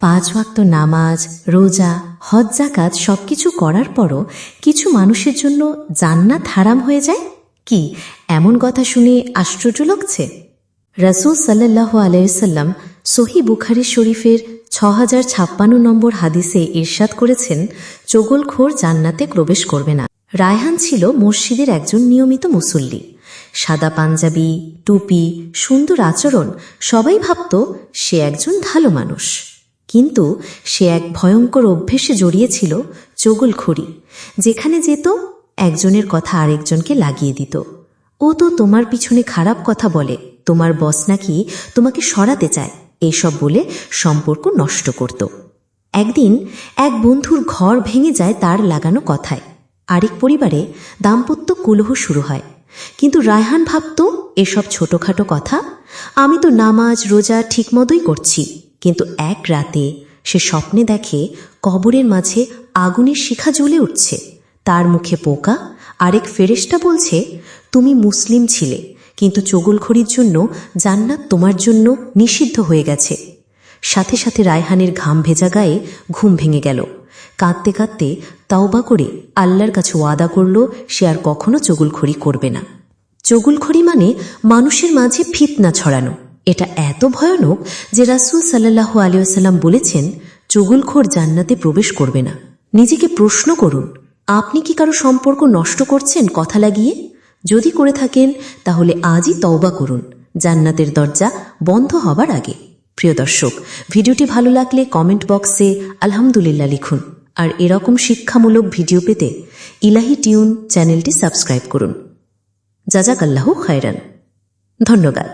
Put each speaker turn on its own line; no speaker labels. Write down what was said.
পাঁচ ওয়াক্ত নামাজ, রোজা, হজ জাকাত সবকিছু করার পরও কিছু মানুষের জন্য জান্নাত হারাম হয়ে যায়? কি, এমন কথা শুনে আশ্চর্য লাগছে? রাসূল সাল্লাহ আলাইসাল্লাম সহি বুখারি শরীফের ছ হাজার ছাপ্পান্ন নম্বর হাদিসে ইরশাদ করেছেন, চগলখোর জান্নাতে প্রবেশ করবে না। রায়হান ছিল মসজিদের একজন নিয়মিত মুসল্লি। সাদা পাঞ্জাবি, টুপি, সুন্দর আচরণ সবাই ভাবত সে একজন ভালো মানুষ। কিন্তু সে এক ভয়ঙ্কর অভ্যেসে জড়িয়েছিল চগলখড়ি, যেখানে যেত একজনের কথা আরেকজনকে লাগিয়ে দিত। ও তো তোমার পিছনে খারাপ কথা বলে, তোমার বস নাকি তোমাকে সরাতে চায় এইসব বলে সম্পর্ক নষ্ট করত। একদিন এক বন্ধুর ঘর ভেঙে যায় তার লাগানো কথায়। আরেক পরিবারে দাম্পত্য কুলহ শুরু হয়। কিন্তু রায়হান ভাবত, এসব ছোটখাটো কথা আমি তো নামাজ, রোজা ঠিকমতোই করছি। কিন্তু এক রাতে সে স্বপ্নে দেখে কবরের মাঝে আগুনের শিখা জ্বলে উঠছে। তার মুখে পোকা, আরেক ফেরেশতা বলছে, তুমি মুসলিম ছিলে, কিন্তু চগলখড়ির জন্য জান্নাত তোমার জন্য নিষিদ্ধ হয়ে গেছে। সাথে সাথে রায়হানের ঘাম ভেজা গায়ে ঘুম ভেঙে গেল। কাঁদতে কাঁদতে তাওবা করে আল্লাহর কাছে ওয়াদা করল, সে আর কখনো চগুলখড়ি করবে না। চগুলখড়ি মানে মানুষের মাঝে ফিতনা ছড়ানো। এটা এত ভয়ানক যে রাসুল সাল্লাহ আলিয়াল্লাম বলেছেন, চগুলখোর জান্নাতে প্রবেশ করবে না। নিজেকে প্রশ্ন করুন, আপনি কি কারও সম্পর্ক নষ্ট করছেন কথা লাগিয়ে? যদি করে থাকেন, তাহলে আজই তওবা করুন। জান্নাতের দরজা বন্ধ হবার আগে। প্রিয় দর্শক, ভিডিওটি ভালো লাগলে কমেন্ট বক্সে আলহামদুলিল্লাহ লিখুন। আর এরকম শিক্ষামূলক ভিডিও পেতে ইলাহি টিউন চ্যানেলটি সাবস্ক্রাইব করুন। জাজাকাল্লাহ খায়রান। ধন্যবাদ।